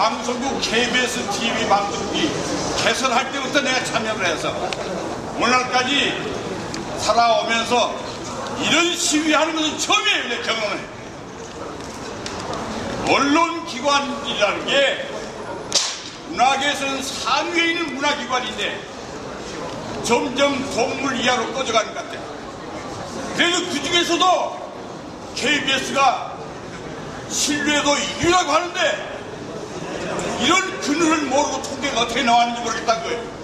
방송국 KBS TV 방송국이 개설할 때부터 내가 참여를 해서 오늘날까지 살아오면서 이런 시위하는 것은 처음이에요, 내 경험에. 언론기관이라는 게 문학에서는 상위에 있는 문화기관인데 점점 동물 이하로 꺼져가는 것 같아요. 그래서 그 중에서도 KBS가 신뢰도 1위라고 하는데 이런 근원을 모르고 통계가 어떻게 나왔는지 모르겠다는 거예요.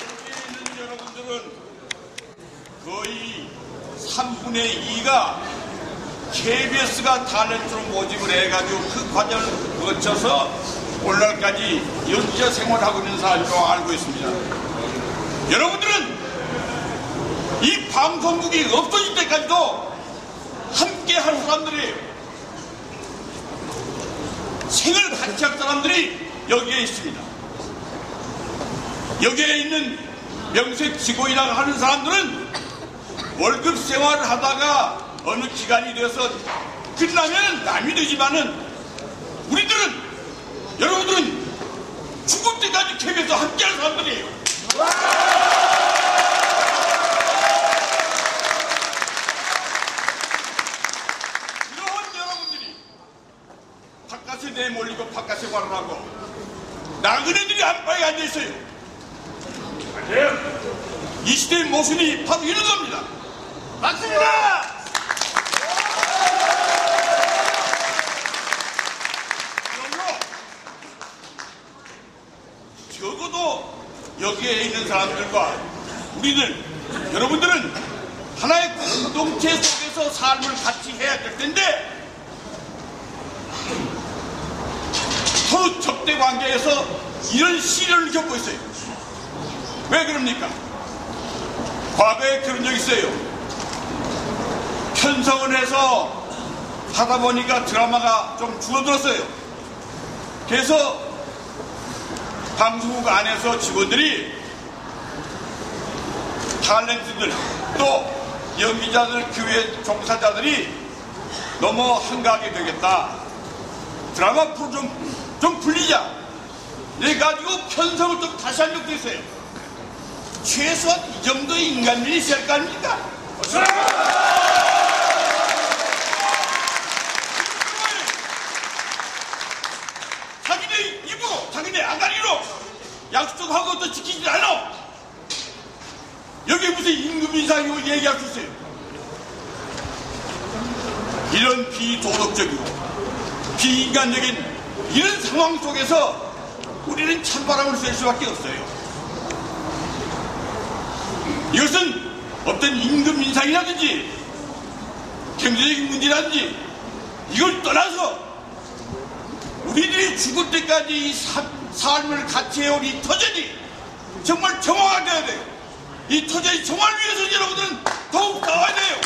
여기 있는 여러분들은 거의 3분의 2가 KBS가 타렌트로 모집을 해가지고 그 과정을 거쳐서 오늘날까지 연기자 생활하고 있는 사람으로 알고 있습니다. 여러분들은 이 방송국이 없어질 때까지도 사람들이에요. 생을 같이 할 사람들이 여기에 있습니다. 여기에 있는 명색 직원이라고 하는 사람들은 월급 생활을 하다가 어느 기간이 돼서 끝나면 남이 되지만은 우리들은 여러분들은 죽을 때까지 KBS 함께 할 사람들이에요. 이런 여러분들이 바깥에 내몰리고 바깥 생활을 하고 나그네들이 안방에 앉아있어요. 맞아요. 이 시대의 모순이 바로 이런 겁니다. 맞습니다! 적어도 여기에 있는 사람들과 우리들, 여러분들은 하나의 공동체 속에서 삶을 같이 해야 될 텐데 서로 적대 관계에서 이런 시련을 겪고 있어요. 왜 그럽니까? 과거에 그런 적 있어요. 편성을 해서 하다 보니까 드라마가 좀 줄어들었어요. 그래서 방송국 안에서 직원들이 탤런트들 또 연기자들 교회 종사자들이 너무 한가하게 되겠다. 드라마 프로 좀, 좀 불리자. 이래가지고 편성을 좀 다시 한 적도 있어요. 최소한 이 정도의 인간미이 있어야 할거 아닙니까? 자기네 입으로, 자기네 아가리로 약속하고 또 지키지 않아. 여기 무슨 임금 인상이고 얘기할 수 있어요. 이런 비도덕적이고 비인간적인 이런 상황 속에서 우리는 찬바람을 쐴 수밖에 없어요. 이것은 어떤 임금 인상이라든지 경제적인 문제라든지 이걸 떠나서 우리들이 죽을 때까지 이 사- 삶을 같이 해온 이 터전이 정말 정화가 돼야 돼요. 이 터전이 정화를 위해서 여러분들은 더욱 나와야 돼요.